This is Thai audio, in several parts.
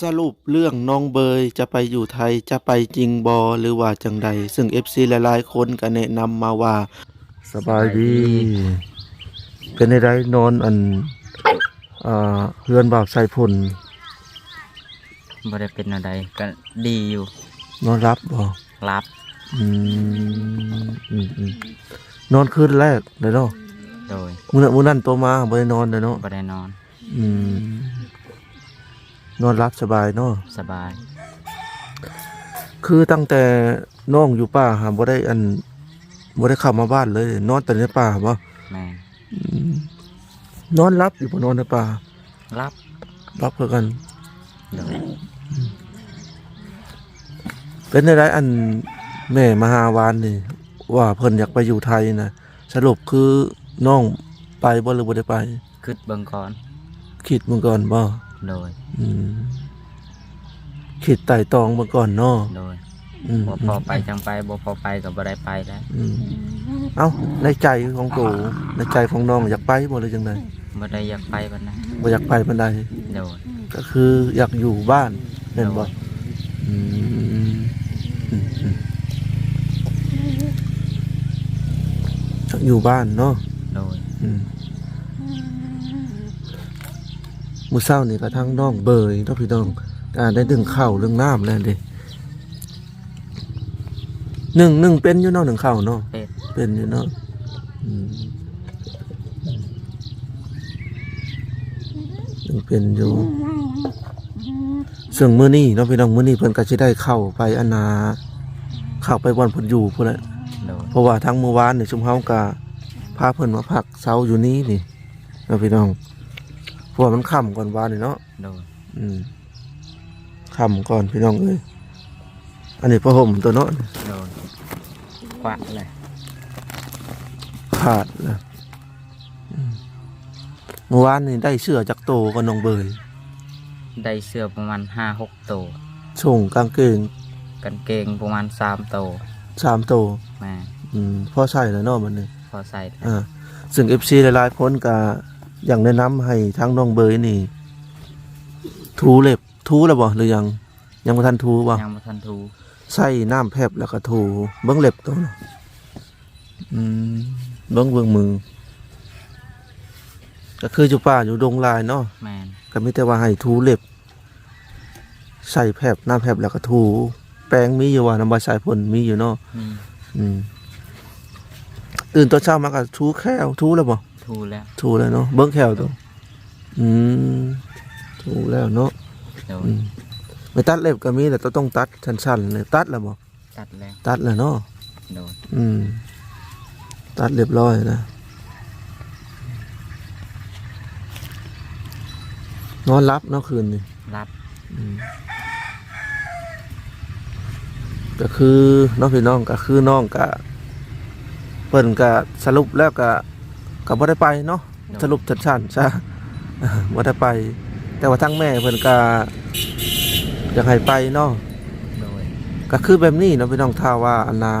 สรุปเรื่องน้องเบยจะไปอยู่ไทยจะไปจริงบอหรือว่าจังใด ซึ่ง FC หลายๆ คนก็แนะนำมาว่าสบายดี เป็นได้ได้นอนอันอ่าเฮือนบ่าวใส่พุ่นบ่ได้เป็นอะไรก็ดีอยู่นอนรับบ่รับอืมอืมอืมนอนคืนแรกเด้อเนาะโดยมื้อนั้นมื้อนั้นโตมาบ่ได้นอนเด้อเนาะบ่ได้นอน อืม นอนรับสบายเนาะสบาย คือตั้งแต่น้องอยู่ป่าหาบ่ได้อันบ่ได้เข้ามาบ้านเลย นอนแต่ในป่าบ่แม่นอืมนอนรับอยู่บ่นอนในป่ารับรับคือกันโดยเป็นได้อันแม่มหาวานนี่ ว่าเพิ่นอยากไปอยู่ไทยนะสรุปคือน้องไปบ่หรือบ่ได้ไปคิดเบิ่งก่อนคิดเมื่อก่อนบ่ โดย อืมคิดไต่ตองเมื่อก่อนเนาะโดยอืมบ่พอไปจังไปบ่พอไปก็บ่ได้ไปแล้วอืมเอ้าในใจของโตในใจของน้องอยากไปบ่หรือจังไดบ่ได้อยากไปปานนั้นบ่อยากไปปานใดโดยก็คืออยากอยู่บ้านเห็นบ่อืมอืมอืมอยากอยู่บ้านเนาะโดยอืม มื้อเช้านี่ก็ทั้งน้องเบยเนาะพี่น้องการได้ดึงข้าวเรื่องน้ำแล้วเด้หนึ่งหนึ่งเป็นอยู่เนาะหนึ่งข้าวเนาะเป็ดเป็นอยู่เนาะอืมยังเป็นอยู่ ซึ่งมื้อนี้เนาะพี่น้องมื้อนี้เพิ่นก็สิได้เข้าไปอนนาเข้าไปบ่อนเพิ่นอยู่พุ่นแหละ โดยเพราะว่าทั้งเมื่อวานนี่ชุมเฮาก็พาเพิ่นมาพักเช้าอยู่นี้นี่เนาะพี่น้องเพราะว่ามันค่ำก่อนวานนี่เนาะโดยอืมค่ำก่อนพี่น้องเอ้ยอันนี้ผ้าห่มตัวเนาะโดยควักเลยขาดนะอืมเมื่อวานนี่ได้เสื้อจากโตกับน้องเบยได้เสื้อประมาณ5-6ตัวส่งกางเกงกางเกงประมาณ3ตัวสามโตแม่อืมพอใส่แล้วเนาะมันนี่พอใส่ได้ อ่าซึ่ง FC หลายๆคนก็ อย่างแนะนำให้ทั้งน้องเบยนี่ ทูเล็บทูแล้วบ่หรือยังยังบ่ทันทูบ่ยังบ่ทันทูใส่น้ำแพบแล้วก็ทูเบิ่งเล็บตัวน่ะอืมเบิ่งเบิ่งมือ ก็คืออยู่ป่าอยู่ดงลายเนาะแม่นก็มีแต่ว่าให้ทูเล็บ ใส่แพบน้ำแพบแล้วก็ทู แปรงมีอยู่ว่าน้ำบาสายพ่นมีอยู่เนาะมีอืมตื่นตอนเช้ามาก็ทูแควทูแล้วบ่ ทูแล้วถูกแล้วเนาะเบิ้งแขวตัวอืมถูกแล้วเนาะโดยอืมไม่ตัดเล็บก็มีแต่ต้องต้องตัดสั้นๆเลยตัดแล้วบ่ตัดแล้วตัดแล้วเนาะ โดยอืม ตัดเรียบร้อยนะ นอนรับเนาะคืนนี้รับอืมก็คือน้องพี่น้องก็คือน้องก็เพิ่นก็สรุปแล้วก็ ก็บ่ได้ไปเนาะโดยสรุปสั้นๆซะบ่ได้ไป แต่ว่าทั้งแม่เพิ่นก็อยากให้ไปเนาะโดยก็คือแบบนี้เนาะพี่น้องถ้าว่าอันนา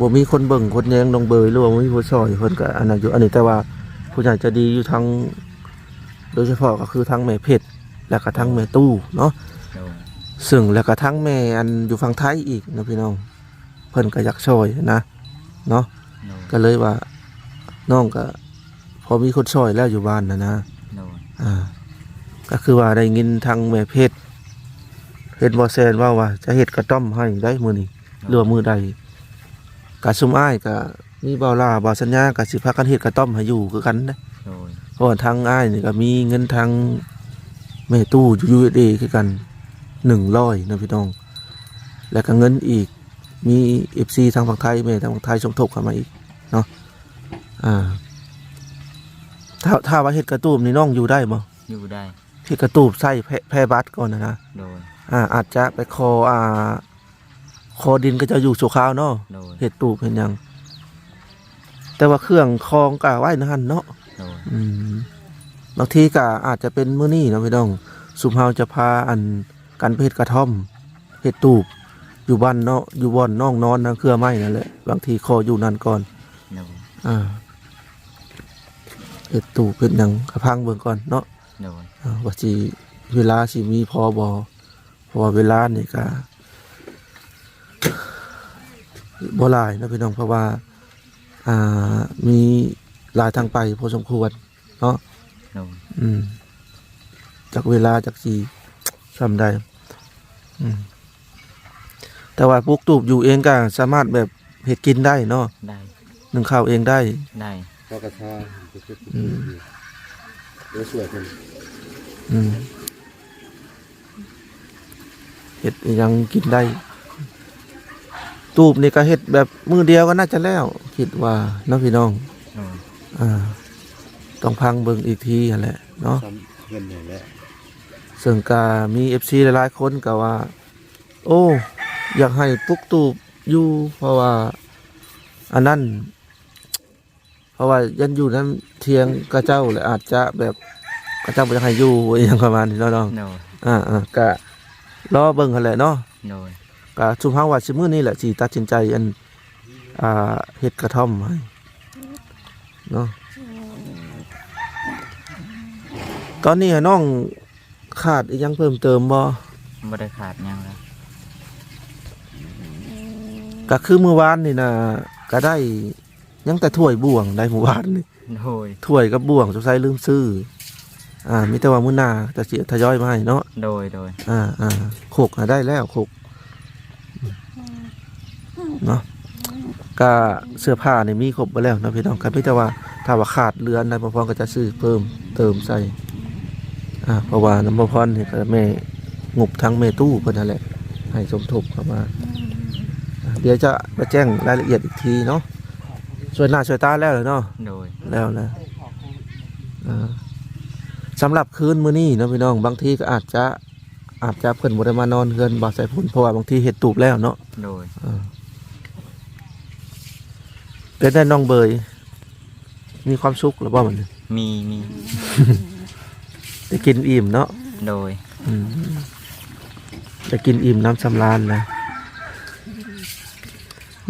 บ่มีคนเบิ่งคนแยงน้องเบยหรือว่าบ่มีผู้ช่วยเพิ่นก็อันนั้นอยู่อันนี้แต่ว่าผู้ใหญ่จะดีอยู่ทั้งโดยเฉพาะก็คือทั้งแม่เพชรและก็ทั้งแม่ตู้เนาะโดยซึ่งแล้วก็ทั้งแม่อันอยู่ฝั่งไทยอีกนะพี่น้องเพิ่นก็อยากช่วยนะเนาะโดยก็เลยว่า น้องก็พอมีคนช่วยแล้วอยู่บ้านนะนะโดยอ่า ก็คือว่าได้ยินทางแม่เพชรเฮ็ดบ่แซนว่าว่าจะเฮ็ดกระต้อมให้ได้มื้อนี้หรือว่ามื้อใดกะซุมอ้ายก็มีเบาลาเบาสัญญาก็สิพากันเฮ็ดกระต้อมให้อยู่คือกันนะโดยเพราะว่าทางอ้ายนี่ก็มีเงินทางแม่ตู้อยู่ USD คือกัน100นะพี่น้อง แล้วก็เงินอีกมี FC ทางฝั่งไทยแม่ทางฝั่งไทยสมทบเข้ามาอีกเนาะ อ่า ถ้าถ้าว่าเฮ็ดกระตูมนี่น้องอยู่ได้บ่อยู่ได้เฮ็ดกระตูมใส่แพร่แพร่บัตรก่อนนะนะโดยอ่า อาจจะไปคออ่า คอดินก็จะอยู่ชั่วคราวเนาะโดยเฮ็ดตูบเฮ็ดหยัง แต่ว่าเครื่องคองก็ไว้นั่นเนาะโดยอืมบางทีก็อาจจะเป็นมื้อนี้เนาะพี่น้อง สุมเฮาจะพาอันกันไปเฮ็ดกระท่อมเฮ็ดตูบ อยู่บ้านเนาะอยู่บ่อนน้องนอนนะเครือไม้นั่นแหละบางทีคออยู่นั่นก่อน โดย อ่า เฮ็ดตูบเฮ็ดหยังกระพังเบิ่งก่อนเนาะโดยอ่าว่าสิเวลาสิมีพอบอเพราะว่าเวลานี่ก็บ่หลายเนาะพี่น้องเพราะว่า อ่ามีหลายทางไปพอสมควรเนาะ โดยอืมจากเวลาจากสีทำได้อืมแต่ว่าปลูกตูบอยู่เองก็สามารถแบบเห็ดกินได้เนาะได้ หนึ่งข้าวเองได้ ได้ พอกระชาอืมเดี๋ยวสวยมันอืมเห็ดอิหยังกินได้ ตูบนี่ก็เห็ดแบบมือเดียวก็น่าจะแล้ว คิดว่าเน้องพี่น้องโดยอ่า ต้องพังเบิ่งอีกทีนั่นแหละเนาะทำเงินใหญ่แล้วซึ่งกามีเอฟซีหลายๆคนก็ว่า โอ้ อยากให้ปลุกตูบอยู่เพราะว่า อันนั้นเพ ราะว่ายันอยู่นั้นเทียงกระเจ้าเลยอาจจะแบบกระเจ้าบ่อยากให้อยู่อหย่างประมาณนี้เนาะน้องโดยอ่าอ่าก็รอเบิ่งกันแหละเนาะโดยก็ชุมเฮาว่าสิมื้อนี้แหละสิตัดสินใจอันอ่าเฮ็ดกระท่อมให้เนาะตอนนี้น้องขาดอีกยังเพิ่มเติมบ่บ่ได้ขาดหยังแล้วก็คือเมื่อวานนี่นะก็ได้ ยังแต่ถ้วยบ่วงได้เมื่อวานนี่โดยถ้วยกับบ่วงสงสัยลืมซื้อ อ่ามีแต่ว่ามื้อหน้าจะสิทยอยมาให้เนาะโดยโดยอ่าอ่าโขกอะได้แล้วโขกเนาะก็เสื้อผ้านี่มีครบไปแล้วนะพี่น้องครับพี่แต่ว่าถ้าว่าขาดเรือนนายประพรก็จะซื้อเพิ่มเติมใส่อ่าเพราะว่าน้ำประพรนี่ก็แม่งบทั้งเมตู้เพิ่นนั่นแหละให้สมทบเข้ามาอ่าเดี๋ยวจะมาแจ้งรายละเอียดอีกทีเนาะ ช่วยหน้าช่วยตาแล้วเลยเนาะโดยแล้วนะอ่าสำหรับคืนมื้อนี้เนาะพี่น้องบางทีก็อาจจะอาจจะเพิ่นบ่ได้มานอนเฮือนบ่ใส่พุ่นเพราะว่าบางทีเฮ็ดตูบแล้วเนาะโดยอ่าเป็นได้น้องเบย มีความสุขหรือบ่มันยมีมีได้กินอิ่มเนาะโดยอืมได้กินอิ่มน้ำสำราญนะ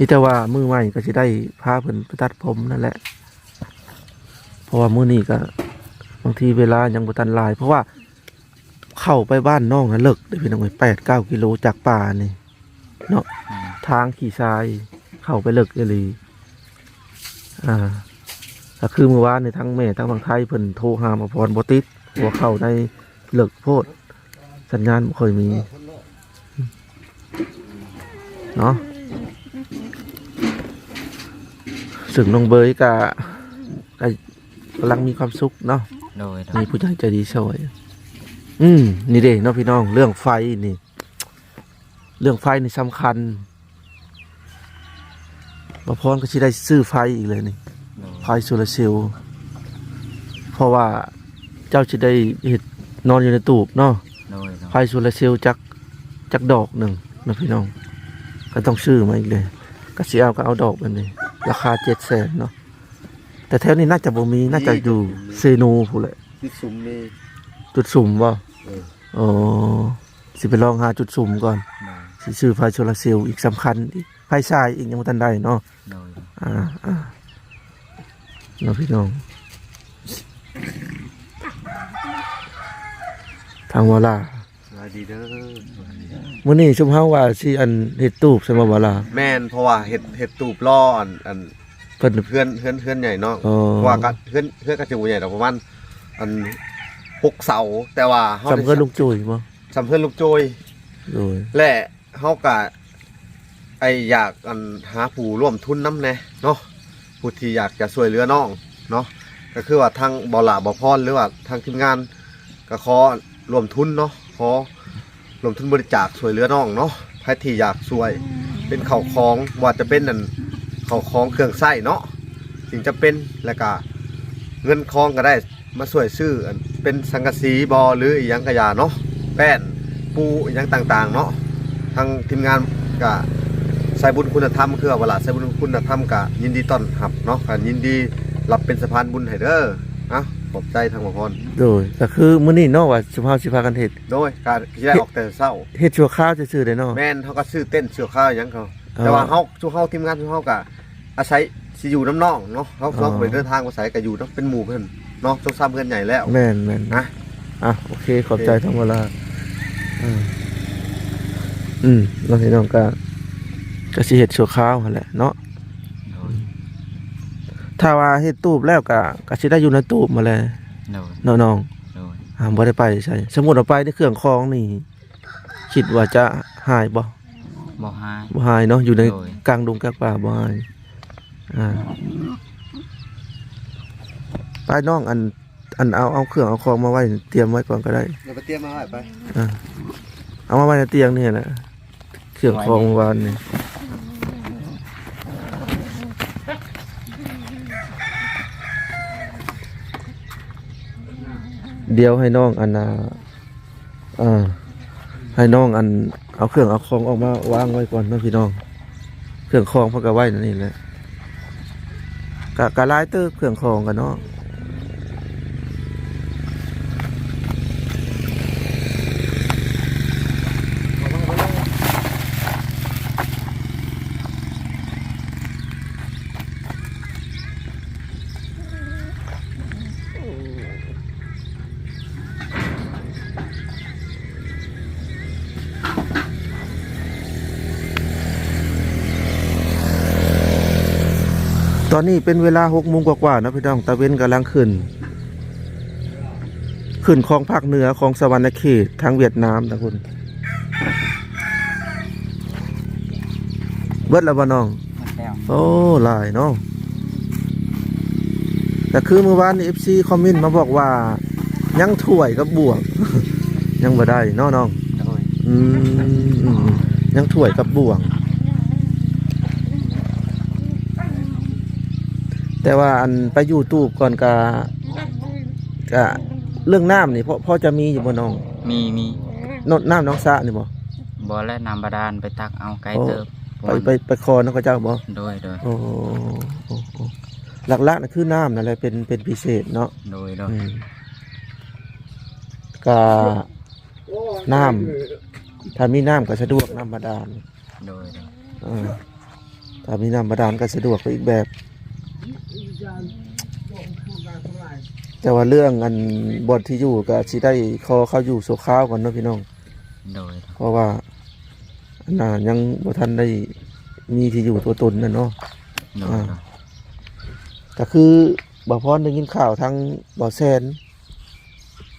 มีแต่ว่ามือใหม่ก็สิได้พาเพิ่นไปตัดผมนั่นแหละ เพราะว่ามื้อนี้ก็บางทีเวลายังบ่ทันหลาย เพราะว่าเข้าไปบ้านน้องนะเลิกได้พี่น้องแปดเก้ากิโลจากป่านี่อืมทางขี่ทรายเข้าไปเลิกอีหลีอ่าก็คือเมื่อวานในทั้งแม่ทั้งบางไทยเพิ่นโทรหามาพรบ่ติดหัวเข้าในเลิกโพดสัญญาณบ่ค่อยมีเนาะ สึงน้องเบยกะก็กำลังมีความสุขเนาะโดยโดมียผู้ใหญ่ใจดีช่วยอืมนี่เด้เนาะพี่น้องเรื่องไฟนี่ เรื่องไฟนี่สำคัญมาพรก็สิได้ซื้อไฟอีกเลยนี่ โดยไฟโซลาร์เซลล์เพราะว่าเจ้าจะได้เห็ดนอนอยู่ในตูบเนาะ โดยโดไฟยโซลาร์เซลล์จักจักดอกหนึ่งนะพี่น้อง ก็ต้องซื้อมาอีกเลยก็สิเอาก็เอาดอกแบบนี้ ราคาเจ็ดแสนเนาะแต่แถวนี้น่าจะบ่มีน่าจะอยู่เซโนผู้นแหละที่ซุ้มนี่ จุดสุ่มบ่เออ อ๋อสิไปลองหาจุดสุ่มก่อนโดยสิซื้อไฟโซลาร์เซลล์อีกสำคัญอีกไฟฉายอีกยังบ่ทันได้เนาะโดยอ่าอ่าเนาะพี่น้อง ทางวาลาสวัสดีเด้อสวัสดีเด้อ มื้อนี้ชุมเฮาว่าสิอันเฮ็ดตูบใช่บ่วาลาแม่นเพราะว่าเห็ดเห็ดตูบล่ออันอันเพิ่น เพื่อนเพื่อนเพื่อนใหญ่เนาะอ๋อ เพราะว่าก็เพื่อนเพื่อนก็จะบ่ใหญ่ดอกประมาณอันหกเสาแต่ว่าเฮาสำเพิ่นลูกจุ้ยบ่สำเพื่อนลูกโจย โดยและเฮาก็ไออยากอันหาผู้ร่วมทุนนำแน่เนาะผู้ที่อยากจะช่วยเหลือน้องเนาะก็คือว่าทางบ่หลาบ่พรหรือว่าทางทีมงานก็ขอร่วมทุนเนาะขอ ร่วมทุนบริจาคช่วยเหลือน้องเนาะใครที่อยากช่วย เป็นเข้าวของว่าจะเป็นนั่นข้าวของเครื่องใส้เนาะสิ่งจะเป็นแล้วก็เงินคองก็ได้มาช่วยซื้ออันเป็นสังกะสีบอหรืออีหยังกระยาเนาะแป้นปูอีหยังต่างๆ เนาะทางทีมงานก็ใส่บุญคุณธรรมคือว่าเวลาใส่บุญคุณธรรมก็ยินดีต้อนรับเนาะก็ยินดีรับเป็นสะพานบุญให้เด้อ ขอบใจทางหมอพรโดยก็คือมื้อนี้เนาะว่าชุมเฮาสิพากันเฮ็ดโดยการที่ได้ออกแต่เช้าเฮ็ดชั่วคราวซื่อๆได้เนาะแม่นเขาก็ซื้อเต้นเสื้อข้าวหยังเขาอ๋อแต่ว่าเฮาทุกเฮาทีมงานทุกเฮาก็อาศัยสิอยู่น้ำน้องเนาะเขาอ๋อเขาไปเดินทางมาใส่ก็อยู่เนาะเป็นหมู่เพิ่นเนาะจงซ้ำเพิ่นใหญ่แล้วแม่นแม่นนะอะโอเคขอบใจทั้งเวลาอืมอืมน้องพี่น้องก็ก็สิเฮ็ดชั่วคราวหั่นแหละเนาะโดย ถ้าว่าเฮ็ดตูบแล้วก็ก็สิได้อยู่ในตูบมาเลยโดยเนาะน้องโดยอ่าบ่ได้ไปใช่สมมุติเอาไปในเครื่องคองนี่ คิดว่าจะหายบ่บ่หาย บ่หายเนาะอยู่ในโดยกลางดงกลางป่าบ่หายอ่าไปน้องอันอันเอาเอาเครื่องเอาของมาไว้เตรียมไว้ก่อนก็ได้เดี๋ยวไปเตรียมมาไว้ไปอ่าเอามาไว้ในเตียงนี่แหละเครื่องคองวานนี่ เดี๋ยวให้น้องอันน่ะอ่าให้น้องอันเอาเครื่องเอาของออกมาวางไว้ก่อนนะพี่น้อง เครื่องคองเพักกไว้นั่นนี่แหละกะกะลายเตอร์เครื่องคองกันเนาะ ตอนนี้เป็นเวลาหกโมงกว่าๆนะพี่น้องตะเว้นกำลังขึ้น ขึ้นของภาคเหนือของสวรรณเขตทางเวียดนามนะคุณเบิดแล้วบ่น้องหมดแล้วโอ้หลายเนาะแต่คือเมื่อวานนี้ FC คอมเมนต์มาบอกว่า ยังถ่วยกับบวก ยังบ่ได้เนาะน้องโดยอืมอืมอืมยังถ่วยกับบวง แต่ว่าอันไปอยู่ตู้ก่อนกะกะเรื่องน้ำนี่พอพอจะมีอยู่บ่น้องมีมีนน้ำน้องสระนี่บ่บ่และน้ำบาดาลไปตักเอาไกลโอ้เติบไปไปไปคอน้องเขาเจ้าบ่โดยโดยโอ้โอ้โอ้หลักๆน่ะคือน้ำนั่นแหละเป็นเป็นพิเศษเนาะโดยโดยอืมกะน้ำถ้ามีน้ำก็สะดวกน้ำบาดาลโดยโดยเออถ้ามีน้ำบาดาลก็สะดวกไปอีกแบบ แต่ว่าเรื่องอันบทที่อยู่ก็สิได้ขอเข้าอยู่โซข้าวก่อนเนาะพี่น้อง โดยเพราะว่าอันน่ะยังบ่ทันได้มีที่อยู่ตัวตนน่ะเนาะ โดอ่ายโดยก็คือบ่พรได้ยินข่าวทางบ่อแซน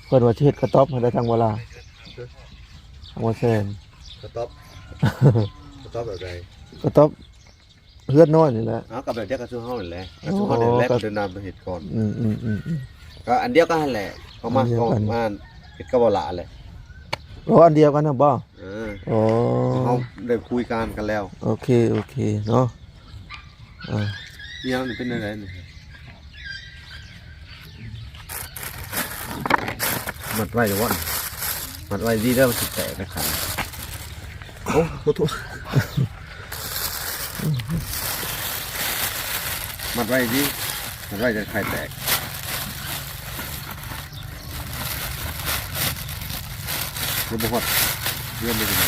เพิ่นว่าสิเฮ็ดกระต๊อบให้ได้ทางเวลาทางบ่อแซนกระต๊อบ กระต๊อบแบบใดกระต๊อบ เฮือนน้อยนี่แหละ เอากับแบบเดียวกับชูเฮานี่แหละกับชูเฮานี่แหละอ๋อ เดินนำไปเห็ดก่อนอืมอืมอืมอืม ก็อันเดียวกันนั่นแหละเขามาอันเดียวเขากัน มาเห็ดกระบอกละแหละโอ้อันเดียวกันนะบ่เอออ๋อเขาได้คุยกันกันแล้วโอเคโอเคเนาะอ่านี่ยังนี่เป็นอะไรนี่มัดไว้เดี๋ยววันมัดไว้ดีแล้วมันสิแตกไปขันโอ้โหโทษ มัดไว้ดีมัดไว้จะไข่แตกเดี๋ยวบอกว่าเรื่องไม่เป็นไร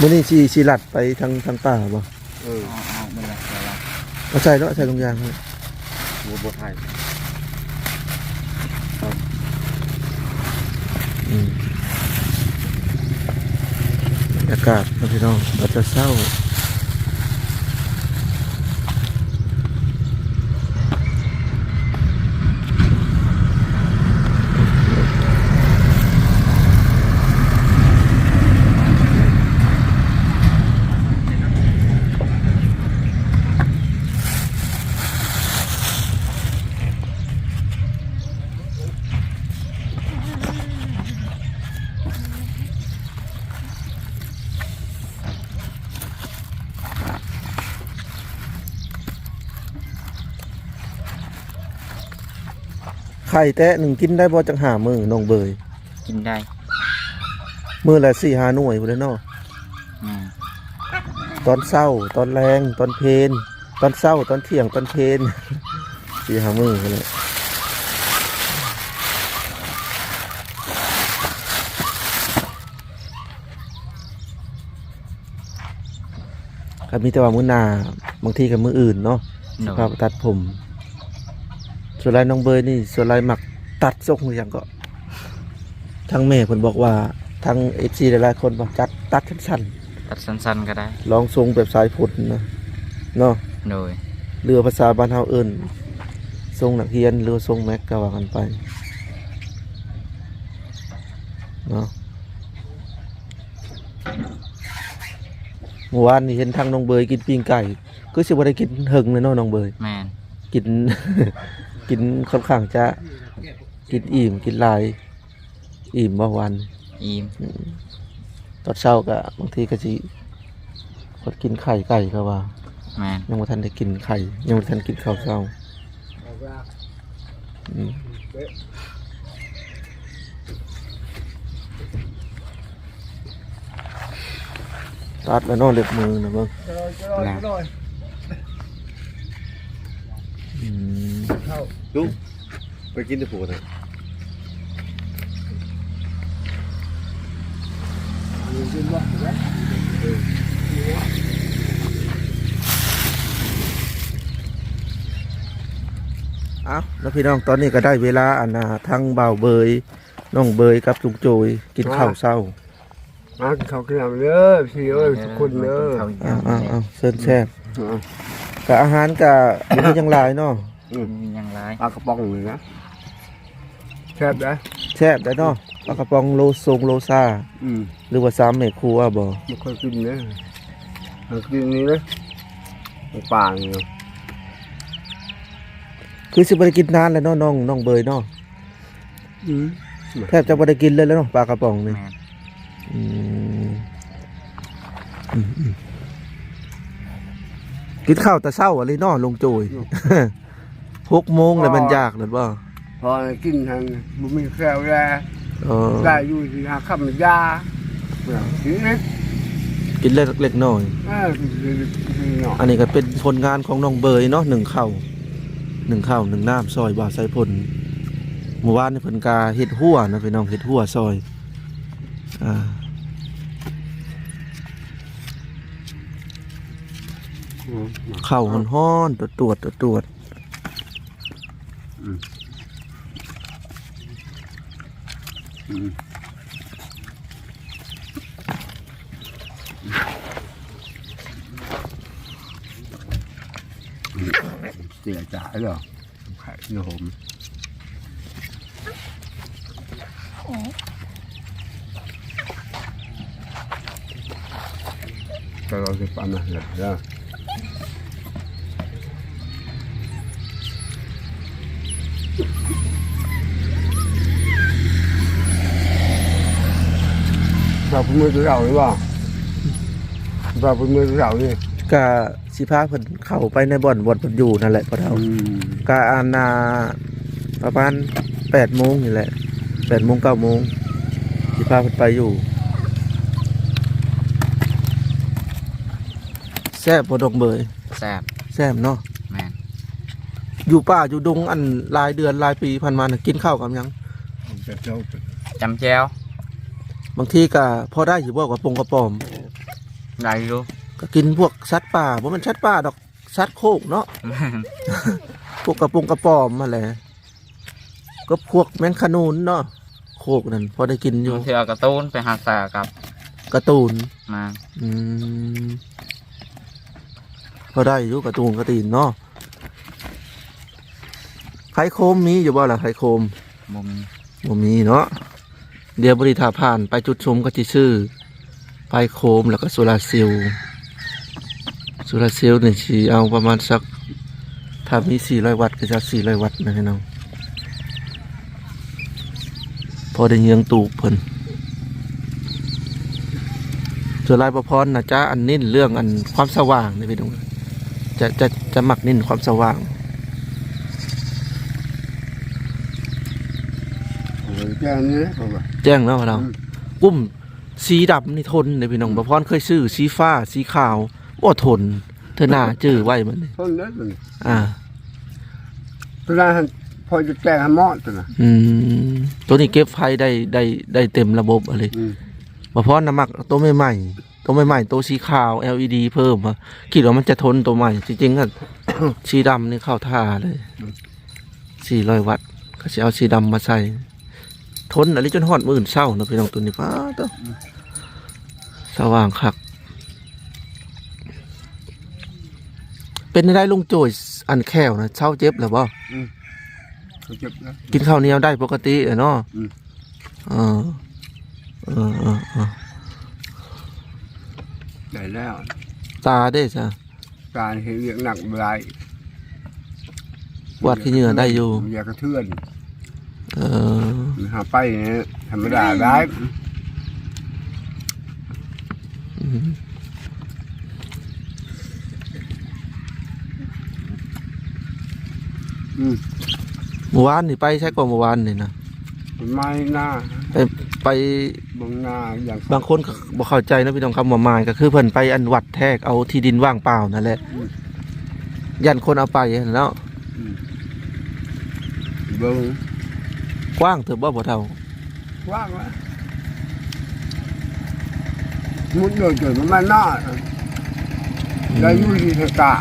มื้อนี้สิสิลัดไปทางทางป่าบ่เออเอาเอาไปเลยเดี๋ยวเราเอาใส่เนาะใส่ตรงยางให้หัวบดไทยอืมอากาศนะพี่น้องเราจะเศร้า ไข่แตะหนึ่งกินได้บ่จังหามือน้องเบยกินได้มือละสี่หาหน่วยพุ่นแหล้วเนาะอืมตอนเศร้า ตอนแรงตอนเพลนตอนเศร้า ตอนเที่ยงตอนเพลน สี่หามือกันเลยก็มีแต่ว่ามือหนาบางทีกับมืออื่นเนาะโดยภาพตัดผม ส่วนลายน้องเบยนี่ส่วนลายหมักตัดทรงหรือยังก็ทางแม่เพิ่นบอกว่าทาง FC หลายๆคนบอกจัดตัดสั้นตัดสั้นๆก็ได้ ๆลองทรงแบบสายพุทธนะเนาะโดย เรือภาษาบ้านเฮาเอิ้นทรงนักเรียนหรือทรงแม็กก็ว่ากันไปเนาะเมื่อวานนี่เห็นทางน้องเบยกินปิ้งไก่ก็สิบ่ได้กินเฮิงเลยเนาะน้องเบย แมนกิน กินค่อนข้างจะกินอิ่มกินหลาย อิ่มบางวันอีมตอนเช้าก็บางทีก็สิกดกินไข่ไก่ก็ว่าแมนยังไม่ทันได้กินไข่ ยังไม่ทันกินข้าวเช้าอืมตัดแล้วเนอนเล็บมือนะเบิ้งนะอืมลุงไปกินที่ผูนะเอ้าแล้วพี่น้องตอนนี้ก็ได้เวลาอันนาทั้งเบาวเบยน้องเบยกับลุงโจยกินข้าวเช้ามากินข้าวกินน้ำเด้อพี่เอ้ยทุกคนเด้ออ้าวอ้าวอ้าวเซินแซ่บ กับอาหารกับมันก็ยังหลายเนาะมีอยังไรปลากระป๋องเลยนะแซ่บนะแซ่บได้เนาะปลากระป๋องโลทรงโลซาอืมหรือว่าสามเมครัวบ่ไม่ค่อยกินเลยมากินนี้เลยปลาเนี่ยคือสิบ่ได้กินนานแล้วเนาะน้องน้องเบยเนาะอืมแทบจะบ่ได้กินเลยแล้วเนาะปลากระป๋องนี่แมนอืมอืมอืม กินข้าวแต่เช้าอะไรเนาะลงโจยหกโมงแล้วมันยากเลยบ่พอกินทางบุมีแคลแลเออได้อยู่ที่หาคำยาเนี่ยกินนะกินเล็กเล็กน้อยเออกินเนาะอันนี้ก็เป็นผลงานของน้องเบยเนาะหนึ่งข้าวหนึ่งข้าวหนึ่งน้ำซอยบ่าวใส่ผลเมื่อวานนี่เพิ่นกาเฮ็ดหัวนะพี่น้องเฮ็ดหัวซอยอ่า เข้าวฮ้อนๆตรวจตรวจตรวจเสียใจเหรอไข่เนื้อผมก็เราจะปั้นมาเลยนะ เราเป็นมือเราหรือเปล่าเราเป็นมือเรานี่กะสิพาเพิ่นเข้าไปในบ่อนบ่อนเพิ่นอยู่นั่นแหละพ่อเฒ่าอืมกะอานาประมาณ8โมงนี่แหละ8โมง9โมงสิพาเพิ่นไปอยู่แซ่บบ่ดอกเบยแซ่บแซ่บเนาะแมนอยู่ป่าอยู่ดงอันหลายเดือนหลายปีพันมาน่ะกินข้าวกับหยังจะเจ้าจำแจว บางทีก็พอได้อยู่บ่กับปงกระป๋อมได้อยู่ก็กินพวกสัตว์ป่าบ่แมันสัตว์ป่าดอกสัตว์โคกเนาะแมนพวกกระปงกระป๋อมมาแหละก็พวกแมงขนูนเนาะโคกนั่นพอได้กินอยู่บางทีเอากระตูนไปหาสากับการะตูนมาอืมพอได้อยู่การะตูนกระตีนเนาะไข่โคมมีอยู่บ่ล่ะไข่โคมบ่มีบ่มีเนาะ เดี๋ยวบริถาผ่านไปจุดชมก็จะชื่อไปโคมแล้วก็โซลาเซลล์โซลาเซลล์เนี่ยสีเอาประมาณสักถ้ามี400วัตต์ก็จะ400วัตต์นะพี่น้องพอได้เยืองตูกเพิ่นส่วนลายประพรนะจ๊ะอันนิ่นเรื่องอันความสว่างนี่พี่น้องจะจะจะหมักนิ่นความสว่าง แจ้งนี้เขาบอกแจ้งแล้วเราอืม กุ้มสีดำนี่ทนเลยพี่น้องประพรเคยซื้อสีฟ้าสีขาวบ่ทน เธอหน้าจื้อไว้มันนี่ต้นนั้นเลยอ่าตอนนั้นพอจะแจ้งให้หมอดตัวน่ะอืมตัวนี้เก็บไฟได้ได้ได้เต็มระบบอะไรอืมประพรน้ำมักตัวใหม่ๆตัวใหม่ๆตัวสีขาว LED เพิ่มอะคิดว่ามันจะทนตัวใหม่จริงๆก็ สีดำนี่เข้าท่าเลย400วัตต์ก็สิเอาสีดำมาใส่ ทนอะไรจนฮอดมื้ออื่นเช้าเนาะพี่น้องตัวนี้ป้าเต้อสว่างคัก เป็นได้ลุงโจยอันแควนะเช้าเจ็บแล้วบ่เขาเจ็บนะกินข้าวเหนียวได้ปกติอะเนาะอืมเออเออเออเออได้แล้ว ตาได้จ้ะการเห็นเรียกหนักเบลายวัดขี้เหงื่อได้อยู่อยากกระเทือน เออหาไปเนี่ยธรรมดาได้อืมอืมเมื่อวานนี่ไปใช่กว่าเมื่อวานนี่นะไม่น่าไปไปบางหน้าอย่างบางคนก็บ่เข้าใจนะพี่น้องคำว่าหมายก็คือเพิ่นไปอันวัดแทกเอาที่ดินว่างเปล่านั่นแหละยันคนเอาไปเนาะเบิ้ง กว้างเถอะบ่บ่เท่าว่างแล้วมุดเลยเกิดมันมาหน้าได้อยุ่ที่เทกา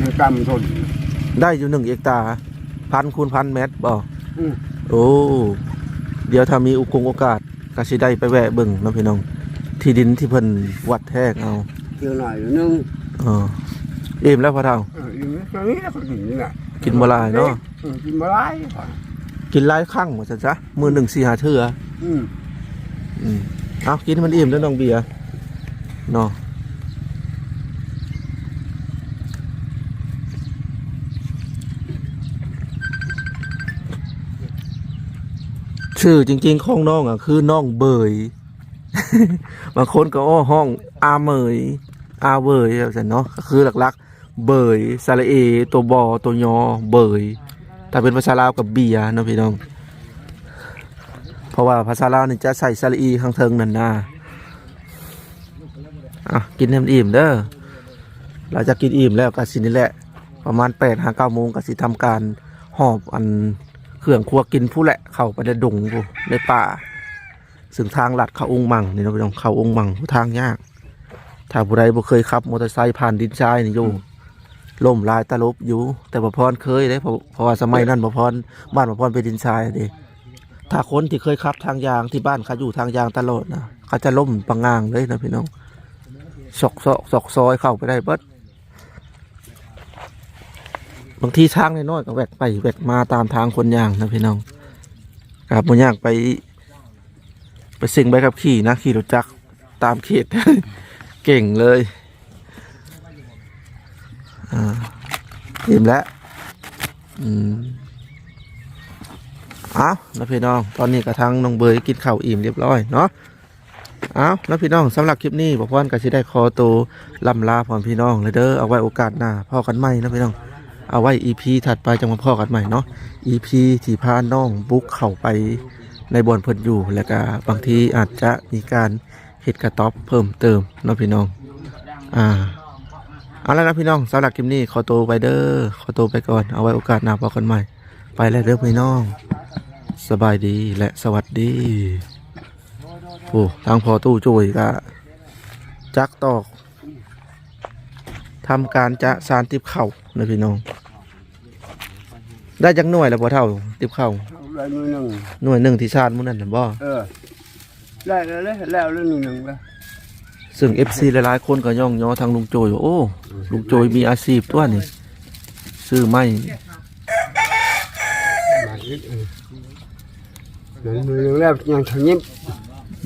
เทกามันทน ได้อยู่หนึ่งเอกตาพันคูณพันเมตรบ่อืม โอ้ เดี๋ยวถ้ามีอุกงโอกาสก็สิได้ไปแวะเบิ่งเนาะพี่น้อง ที่ดินที่เพิ่นวัดแทกเอาเจอหน่อยนึงเอออิ่มแล้วพ่อเฒ่า เอออย่างนี้ตอนนี้ก็ถึงนี่แหละกินบ่หลายเนาะ ออกินบ่หลาย กินหลายครั้งว่าซั่นซะมื้อหนึ่งสี่ห้าเทื่ออืมอืมเอากินให้มันอิ่มแล้วน้องเบียร์เนาะชื่อจริงๆของน้องอะ คือน้องเบย บางคนก็อ้อห้องอาเมย อาเบยแบบนั้นเนาะก็คือหลักๆ เบยสระเอ ตัวบอตัวยอเบย ถ้าเป็นภาษาลาวกับเบียร์นะพี่น้อง เพราะว่าภาษาลาวนี่จะใส่สระอีข้างเทิงนั่นนะอะกินให้มันอิ่มเด้อเราจะกินอิ่มแล้วก็สินี่แหละ ประมาณแปดหาเก้าโมงก็สิทำการหอบอันเครื่องครัวกินผู้แหละ เข้าไปในดงผู้ในป่า ซึ่งทางลัดเขาองค์มังนี่เราะพี่น้องเขาองค์มังทางยาก ถ้าผู้ใดบ่เคยขับมอเตอร์ไซค์ผ่านดินทรายนี่อยู่ ล่มลายตลบอยู่ แต่บ่พรเคยเลยเพราะว่าสมัยนั้นบ่พรบ้านบ่พรเป็นดินทรายเด้ถ้าคนที่เคยขับทางยางที่บ้านเขาอยู่ทางยางตลอดนะเขาจะล่มปังงางเลยนะพี่น้องสอกซอกซอกซอยเข้าไปได้เบิดบางทีทางน้อยๆก็แวกไปแวกมาตามทางคนยางนะพี่น้องครับมันยากไป ไปสิ่งใบขับขี่นะขี่รถจักรตามเขต เก่งเลย อ่าอิ่มแล้วอืมเอาแล้วพี่น้อง ตอนนี้กระทั่งน้องเบยกินข้าวอิ่มเรียบร้อยเนาะเอาแล้วพี่น้องสำหรับคลิปนี้บอกว่าก็สิได้คอตัวลำลาพร้อมพี่น้องเลยเด้อเอาไว้โอกาสหน้าพ่อกันใหม่นะพี่น้องเอาไว้ EP ถัดไปจะมาพ่อกันใหม่เนาะ EP ที่พาน้องบุกเข้าไปในบ่อนเพิ่นอยู่แล้วก็บางทีอาจจะมีการเฮ็ดกระต๊อบเพิ่มเติมเนาะพี่น้อง อ่า เอาแล้วนะพี่น้องสำหรับคลิปนี้ขอตัวไปเด้อขอตัวไปก่อนเอาไว้โอกาสหน้าพ่อกันใหม่ ไปแล้วเด้อพี่น้อง สบายดีและสวัสดีโอ้ทางพอตู้จุยก็จักตอกทำการจะสารติบเข่านะพี่น้อง ได้จักหน่วยแล้วพอเท่าติบเข่าได้มือหนึ่งหน่วยหนึ่งที่ชาติมุนนั่นนะบ่เออได้แล้วได้แล้วเรื่องหนึ่งหนึ่งแล้ว ซึ่ง FC หลายๆคนก็ย่องย่อทางลุงโจยว่าโอ้ลุงโจยมีอาชีพตัวนี่ซื้อไม่มาอีกเออเดี๋ยวมืองแรกยังทางยิบ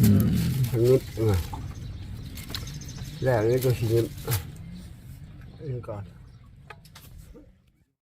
อืมทางยิบแล้วนี่ก็สิยิบเออก่อน